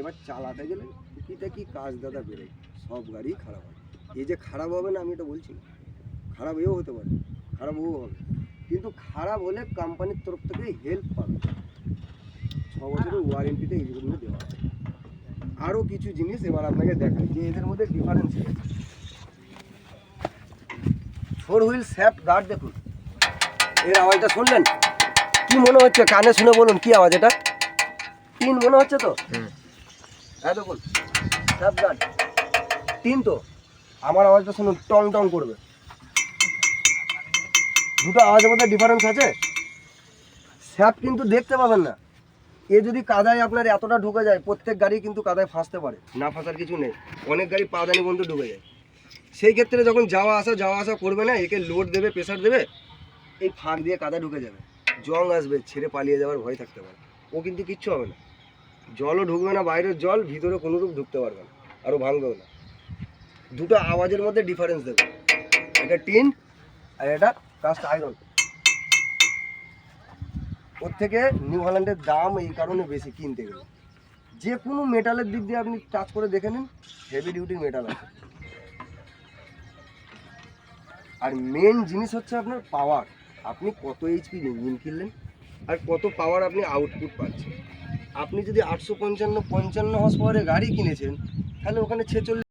এবার চালাতে গেলে টুকিটা কি কাজ দাদা বেরোয় সব গাড়ি খারাপ হয়। এই যে খারাপ হবে না, আমি এটা বলছি না। খারাপ এও হতে পারে, খারাপ ও হবে। কিন্তু খারাপ হলে কোম্পানির তরফ থেকে হেল্প পাবে। ছ বছরের ওয়ারেন্টিতে এইগুলো দেওয়া হয় আরও কিছু জিনিস এবার আপনাকে দেখাই, যে এদের মধ্যে ডিফারেন্স ফোর হুইল স্যাপ গার্ড দেখুন। এর আওয়াজটা শুনলেন? কি মনে হচ্ছে? কানে শুনে বলুন, কি আওয়াজ এটা? তিন মনে হচ্ছে তো? হ্যাঁ দেখুন। গার্ড তিন তো। আমার আওয়াজটা শুনুন, টং টং করবে। দুটো আওয়াজের মধ্যে ডিফারেন্স আছে? স্যাপ কিন্তু দেখতে পাবেন না। এ যদি কাদায় আপনার এতটা ঢুকে যায়, প্রত্যেক গাড়ি কিন্তু কাদায় ফাঁসতে পারে। না ফাঁসার কিছু নেই। অনেক গাড়ি পাদানি পর্যন্ত ঢুকে যায়। সেই ক্ষেত্রে যখন যাওয়া আসা যাওয়া আসা করবে না, একে লোড দেবে প্রেশার দেবে, এই ফাঁক দিয়ে কাদা ঢুকে যাবে। জং আসবে, ছেড়ে পালিয়ে যাওয়ার ভয় থাকতে পারে। ও কিন্তু কিচ্ছু হবে না। জলও ঢুকবে না, বাইরের জল, ভিতরে কোনোরূপ ঢুকতে পারবে না, আরও ভাঙবেও না। দুটো আওয়াজের মধ্যে ডিফারেন্স দেবে। এটা টিন আর এটা কাস্ট আয়রন ওর থেকে নিউ হল্যান্ডের দাম এই কারণে বেশি কিনতে গেলে। যে কোনো মেটালের দিক দিয়ে আপনি টাচ করে দেখে নিন হেভি ডিউটি মেটাল আছে। আর মেন জিনিস হচ্ছে আপনার পাওয়ার আপনি কত এইচপি ইঞ্জিন কিনলেন আর কত পাওয়ার আপনি আউটপুট পাচ্ছেন। আপনি যদি আটশো পঞ্চান্ন পঞ্চান্ন হর্স পাওয়ারের গাড়ি কিনেছেন তাহলে ওখানে ছেচল্লিশ